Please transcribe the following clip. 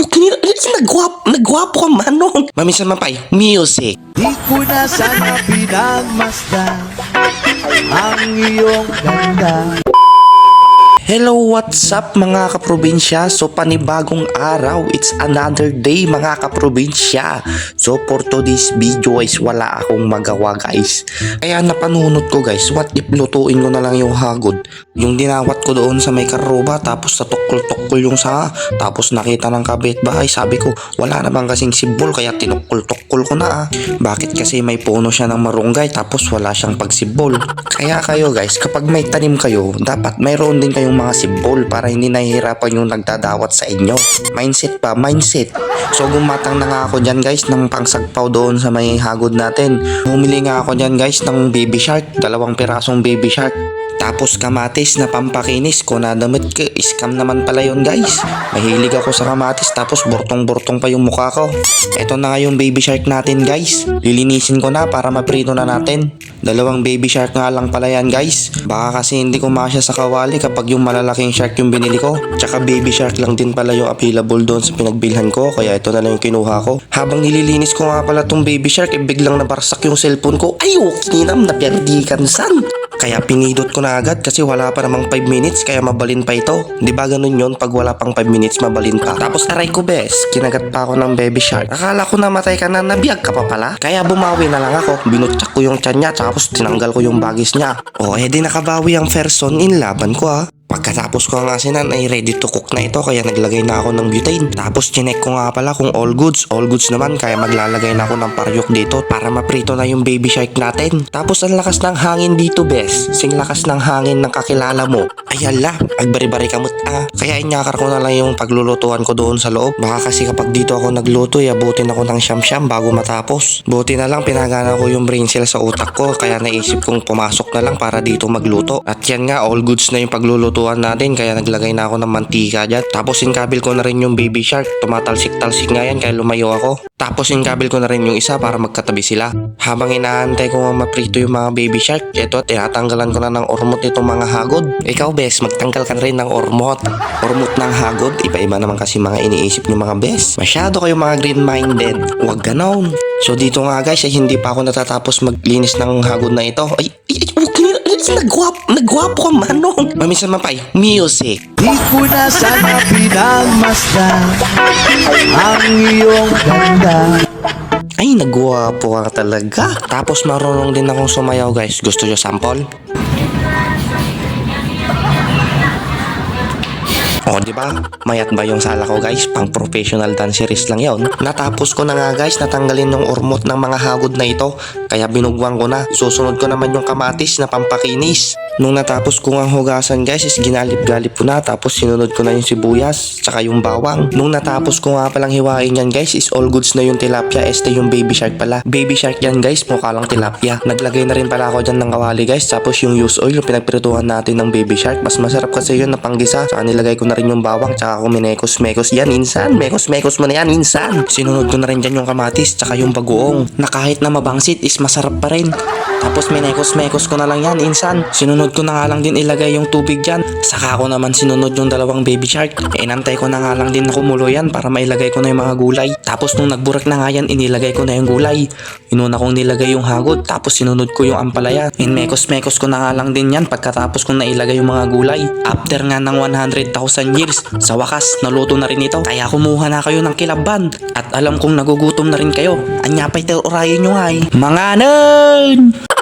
okay, nagwap, nagwapo ka manong. Mamisan mapay, music. Di ko na sana pinagmasdan ang iyong ganda. Hello, what's up mga kaprobinsya? So panibagong araw, it's another day mga kaprobinsya. So for today's video guys, wala akong magawa guys. Kaya napanunod ko guys, what if lutuin ko na lang yung hagod? Yung dinawat ko doon sa may karoba, tapos sa tukol-tukol yung sanga. Tapos nakita ng kabitbahay, sabi ko, wala naman kasing sibol, kaya tinukol-tukol ko na ah. Bakit kasi may puno siya ng marunggay, tapos wala siyang pagsibol? Kaya kayo guys, kapag may tanim kayo, dapat mayroon din kayong mga sibol para hindi nahihirapan yung nagdadawat sa inyo. Mindset pa, mindset. So gumatang na nga ako dyan guys ng pangsagpaw doon sa may hagod natin. Bumili nga ako dyan guys ng baby shark, dalawang pirasong baby shark. Tapos kamatis na pampakinis ko na damit ko. Scam naman pala yun guys. Mahilig ako sa kamatis tapos burtong-burtong pa yung mukha ko. Ito na nga yung baby shark natin guys. Lilinisin ko na para maprito na natin. Dalawang baby shark nga lang pala yan guys. Baka kasi hindi ko masya sa kawali kapag yung malalaking shark yung binili ko. Tsaka baby shark lang din pala yung available doon sa pinagbilhan ko. Kaya ito na lang yung kinuha ko. Habang nililinis ko nga pala tong baby shark, eh, biglang nabarsak yung cellphone ko. Ay, okay nam, naperdikan san. Kaya pinidot ko na agad kasi wala pa namang 5 minutes kaya mabalin pa ito. Di ba ganun yon pag wala pang 5 minutes mabalin pa. Tapos aray ko bes, kinagat pa ako ng baby shark. Akala ko namatay ka na, nabiyag ka pa pala. Kaya bumawi na lang ako. Binutsak ko yung tiyan niya tapos tinanggal ko yung bagis niya. O eh di nakabawi ang person in laban ko ah. Pagkatapos ko nga sinan ay ready to cook na ito kaya naglagay na ako ng butane. Tapos chinek ko nga pala kung all goods. All goods naman kaya maglalagay na ako ng paryok dito para maprito na yung baby shark natin. Tapos ang lakas ng hangin dito bes. Sing lakas ng hangin ng kakilala mo. Ay ala, agbari-bari kamot ah. Kaya inyakar ko na lang yung paglulutuan ko doon sa loob. Baka kasi kapag dito ako nagluto, abutin ako ng siyam-siyam bago matapos. Buti na lang pinagana ko yung brain cell sa utak ko kaya naisip kong pumasok na lang para dito magluto. At yan nga, all goods na yung paglulutuan natin kaya naglagay na ako ng mantika dyan. Tapos inkabil ko na rin yung baby shark. Tumatalsik-talsik nga yan kaya lumayo ako. Tapos inkabil ko na rin yung isa para magkatabi sila. Habang inaantay ko nga maprito yung mga baby shark, eto tinatanggalan ko na ng ormot itong mga hagod. Ikaw bes, magtanggal ka rin ng ormot. Ormot ng hagod, iba-iba naman kasi mga iniisip ng mga bes. Masyado kayo mga green-minded. Huwag ganon. So dito nga guys ay hindi pa ako natatapos maglinis ng hagod na ito. Ay, ay, ay, okay, nagwap, nagwapo ka manong. Mamisan mapay, music. Di ko na sana pinagmasdan ang iyong ganda. Ay, nagwapo ka talaga. Tapos marunong din akong sumayaw guys. Gusto nyo sample? O, di ba? Mayat ba yung sala ko, guys? Pang professional dancerist lang yon. Natapos ko na nga, guys, natanggalin yung ormot ng mga hagod na ito. Kaya binugwang ko na. Susunod ko naman yung kamatis na pampakinis. Nung natapos ko nga hugasan, guys, is ginalip-galip ko na. Tapos sinunod ko na yung sibuyas, tsaka yung bawang. Nung natapos ko nga palang hiwain yan, guys, is all goods na yung tilapia. Este yung baby shark pala. Baby shark yan, guys, mukha lang tilapia. Naglagay na rin pala ako dyan ng kawali, guys. Tapos yung use oil, yung pinagprituhan natin ng baby shark. Mas masarap kasi yun na panggisa. Tsaka nilagay ko na rin yung bawang, tsaka ako minekos-mekos yan, insan. Mekos-mekos mo na yan, insan. Sinunod ko na rin dyan yung kamatis, tsaka yung bagoong. Na kahit na mabangsit is masarap pa rin. Tapos minekos-mekos ko na lang yan, insan. Sinunod ko na nga lang din ilagay yung tubig dyan. Saka ko naman sinunod yung dalawang baby shark. Inantay ko na nga lang din na kumulo yan para mailagay ko na yung mga gulay. Tapos nung nagburak na nga yan, inilagay ko na yung gulay. Inuna kong nilagay yung hagod, tapos sinunod ko yung ampalaya. Inmekos-mekos ko na nga lang din yan pagkatapos kong nailagay yung mga gulay. After nga ng 100,000 years, sa wakas, naluto na rin ito. Kaya kumuha na kayo ng kilaban. At alam kong nagugutom na rin kayo. Anya pa'y orayin nyo ay. Mga nun!